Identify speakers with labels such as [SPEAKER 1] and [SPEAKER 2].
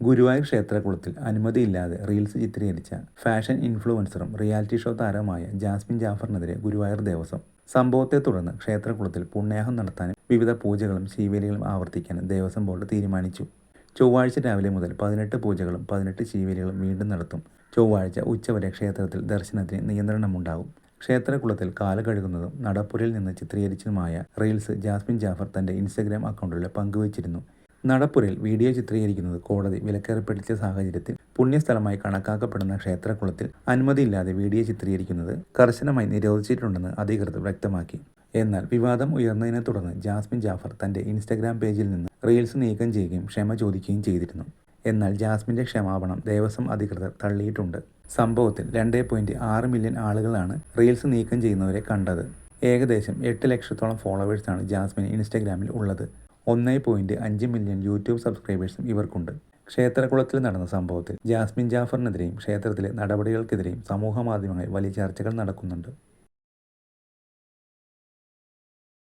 [SPEAKER 1] ഗുരുവായൂർ ക്ഷേത്രകുളത്തിൽ അനുമതിയില്ലാതെ റീൽസ് ചിത്രീകരിച്ച ഫാഷൻ ഇൻഫ്ലുവൻസറും റിയാലിറ്റി ഷോ താരവുമായ ജാസ്മിൻ ജാഫറിനെതിരെ ഗുരുവായൂർ ദേവസ്വം. സംഭവത്തെ തുടർന്ന് ക്ഷേത്രകുളത്തിൽ പുണ്യാഹം നടത്താനും വിവിധ പൂജകളും ശീവേലികളും ആവർത്തിക്കാനും ദേവസ്വം ബോർഡ് തീരുമാനിച്ചു. ചൊവ്വാഴ്ച രാവിലെ മുതൽ പതിനെട്ട് പൂജകളും പതിനെട്ട് ശീവേലികളും വീണ്ടും നടത്തും. ചൊവ്വാഴ്ച ഉച്ചവരെ ക്ഷേത്രത്തിൽ ദർശനത്തിന് നിയന്ത്രണമുണ്ടാകും. ക്ഷേത്രകുളത്തിൽ കാല കഴുകുന്നതും നടപ്പുരയിൽ നിന്ന് ചിത്രീകരിച്ചതുമായ റീൽസ് ജാസ്മിൻ ജാഫർ തന്റെ ഇൻസ്റ്റഗ്രാം അക്കൗണ്ടിലൂടെ പങ്കുവച്ചിരുന്നു. നടപ്പുരയിൽ വീഡിയോ ചിത്രീകരിക്കുന്നത് കോടതി വിലക്കേർപ്പെടുത്തിയ സാഹചര്യത്തിൽ പുണ്യസ്ഥലമായി കണക്കാക്കപ്പെടുന്ന ക്ഷേത്രകുളത്തിൽ അനുമതിയില്ലാതെ വീഡിയോ ചിത്രീകരിക്കുന്നത് കർശനമായി നിരോധിച്ചിട്ടുണ്ടെന്ന് അധികൃതർ വ്യക്തമാക്കി. എന്നാൽ വിവാദം ഉയർന്നതിനെ തുടർന്ന് ജാസ്മിൻ ജാഫർ തന്റെ ഇൻസ്റ്റഗ്രാം പേജിൽ നിന്ന് റീൽസ് നീക്കം ചെയ്യുകയും ക്ഷമ ചോദിക്കുകയും ചെയ്തിരുന്നു. എന്നാൽ ജാസ്മിന്റെ ക്ഷമാപണം ദേവസ്വം അധികൃതർ തള്ളിയിട്ടുണ്ട്. സംഭവത്തിൽ രണ്ടേ പോയിന്റ് ആറ് മില്യൺ ആളുകളാണ് റീൽസ് നീക്കം ചെയ്യുന്നവരെ കണ്ടത്. ഏകദേശം എട്ട് ലക്ഷത്തോളം ഫോളോവേഴ്സാണ് ജാസ്മിൻ ഇൻസ്റ്റഗ്രാമിൽ ഉള്ളത്. ഒന്നേ പോയിന്റ് അഞ്ച് മില്യൺ യൂട്യൂബ് സബ്സ്ക്രൈബേഴ്സും ഇവർക്കുണ്ട്. ക്ഷേത്രകുളത്തിൽ നടന്ന സംഭവത്തിൽ ജാസ്മിൻ ജാഫറിനെതിരെയും ക്ഷേത്രത്തിലെ നടപടികൾക്കെതിരെയും സമൂഹ മാധ്യമങ്ങളിൽ വലിയ ചർച്ചകൾ നടക്കുന്നുണ്ട്.